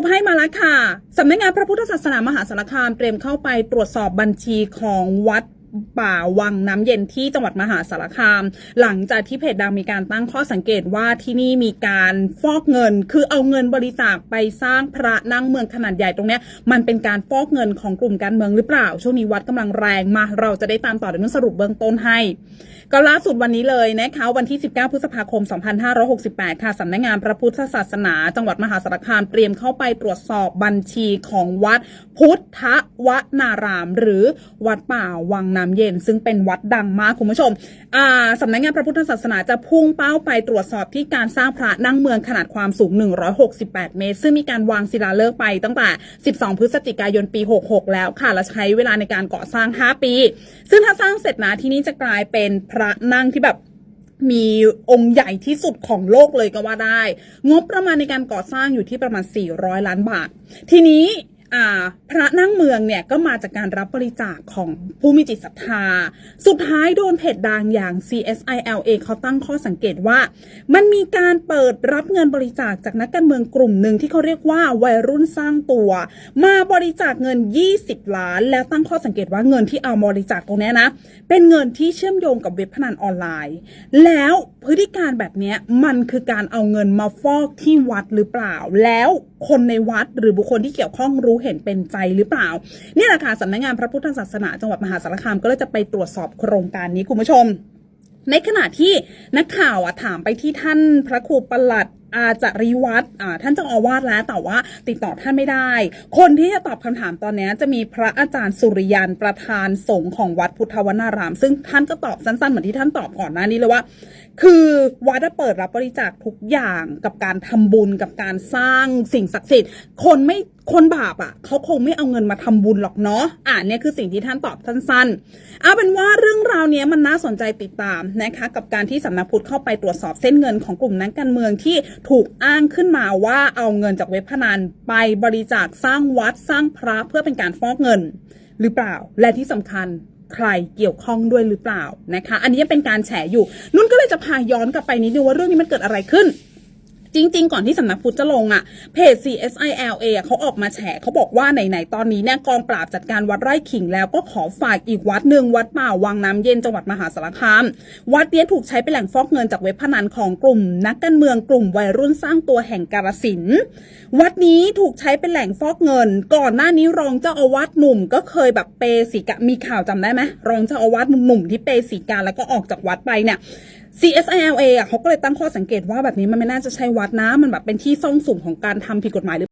รุปให้มาแล้วค่ะสำนักงานพระพุทธศาสนามหาสารคามเตรียมเข้าไปตรวจสอบบัญชีของวัด ป่าวังน้ำเย็นที่จังหวัดมหาสารคาม หลังจากที่เพจดังมีการตั้งข้อสังเกตว่าที่นี่มีการฟอกเงิน คือเอาเงินบริจาคไปสร้างพระนั่งเมืองขนาดใหญ่ตรงเนี้ยมันเป็นการฟอกเงินของกลุ่มการเมืองหรือเปล่า ช่วงนี้วัดกำลังแรงมา เราจะได้ตามต่อเดี๋ยวนุ่นสรุปเบื้องต้นให้ ก็ล่าสุดวันนี้เลยนะคะวันที่ 19 พฤษภาคม 2568 ค่ะสำนักงานพระพุทธศาสนา จังหวัดมหาสารคามเตรียมเข้าไปตรวจสอบบัญชีของวัดพุทธวนาราม หรือวัดป่าวังน้ำเย็น ซึ่งเป็นวัดดังมากคุณผู้ชมอ่าสำนักงานพระพุทธศาสนาจะพุ่งเป้าไปตรวจสอบที่การสร้างพระนั่งเมืองขนาดความสูง 168 เมตร ซึ่งมีการวางศิลาฤกษ์ไปตั้งแต่ 12 พฤศจิกายนปี 66 แล้วค่ะ และใช้เวลาในการก่อสร้าง 5 ปี ซึ่งถ้าสร้างเสร็จนะที่นี่จะกลายเป็นพระนั่งที่แบบมีองค์ใหญ่ที่สุดของโลกเลยก็ว่าได้ งบประมาณในการก่อสร้างอยู่ที่ประมาณ 400 ล้านบาท ทีนี้พระนั่งเมืองเนี่ยก็มาจากการรับบริจาคของผู้มีจิตศรัทธา สุดท้ายโดนเพจดังอย่าง CSILA เขาตั้งข้อสังเกตว่า มันมีการเปิดรับเงินบริจาคจากนักการเมืองกลุ่มหนึ่งที่เขาเรียกว่าวัยรุ่นสร้างตัว มาบริจาคเงิน 20 ล้าน แล้วตั้งข้อสังเกตว่าเงินที่เอาบริจาคตรงนี้นะ เป็นเงินที่เชื่อมโยงกับเว็บพนันออนไลน์ แล้วพฤติการแบบนี้มันคือการเอาเงินมาฟอกที่วัดหรือเปล่า แล้วคนในวัดหรือบุคคลที่เกี่ยวข้องรู้เห็นเป็นใจหรือเปล่า เนี่ยแหละค่ะสำนักงานพระพุทธศาสนาจังหวัดมหาสารคามก็เลยจะไปตรวจสอบโครงการนี้คุณผู้ชมในขณะที่นักข่าวอะถามไปที่ท่านพระครูประหลัด อาจาริวัตรท่านเจ้าอาวาสแล้วแต่ว่าติดต่อท่านไม่ได้ คนที่จะตอบคำถามตอนนี้จะมีพระอาจารย์สุริยันประธานสงฆ์ของวัดพุทธวนาราม ซึ่งท่านก็ตอบสั้นๆ เหมือนที่ท่านตอบก่อนหน้านี้เลยว่า คือวัดเปิดรับบริจาคทุกอย่างกับการทำบุญกับการสร้างสิ่งศักดิ์สิทธิ์ คนไม่คนบาปอะเขาคงไม่เอาเงินมาทำบุญหรอกเนาะอ่าเนี่ยคือสิ่งที่ท่านตอบสั้นๆเอาเป็นว่าเรื่องราวนี้มันน่าสนใจติดตามนะคะ กับการที่สำนักพุทธเข้าไปตรวจสอบเส้นเงินของกลุ่มนักการเมืองที่ถูกอ้างขึ้นมาว่าเอาเงินจากเว็บพนันไปบริจาคสร้างวัดสร้างพระเพื่อเป็นการฟอกเงิน หรือเปล่า และที่สำคัญใครเกี่ยวข้องด้วยหรือเปล่านะคะ อันนี้ยังเป็นการแฉอยู่ นุ่นก็เลยจะพาย้อนกลับไปนิดนึงว่าเรื่องนี้มันเกิดอะไรขึ้น จริง ๆ ก่อนที่สำนักพุทธจะลงอะ่ะเพจ CSILA อะเขาออกมาแฉเขาบอกว่าไหนๆตอนนี้เนี่ยกองปราบจัดการวัดไร่ขิงแล้วก็ขอฝากอีกวัดหนึ่งวัดป่าวังน้ำเย็นจังหวัดมหาสารคามวัดเนี้ยถูกใช้เป็นแหล่งฟอกเงินจากเว็บพนันของกลุ่ม นักการเมืองกลุ่มวัยรุ่นสร้างตัวแห่งกาลสินวัดนี้ถูกใช้เป็นแหล่งฟอกเงิน ก่อนหน้านี้รองเจ้าอาวาสหนุ่ม ก็เคยแบบเปสีกามีข่าวจำได้ไหมรองเจ้าอาวาสหนุ่มที่เปสีกาแล้วก็ออกจากวัดไปเนี่ย CSILA อะเขาก็เลยตั้งข้อสังเกตว่าแบบนี้มันไม่น่าจะใช่วัดนะ มันแบบเป็นที่ซ่องสุมของการทำผิดกฎหมายหรือ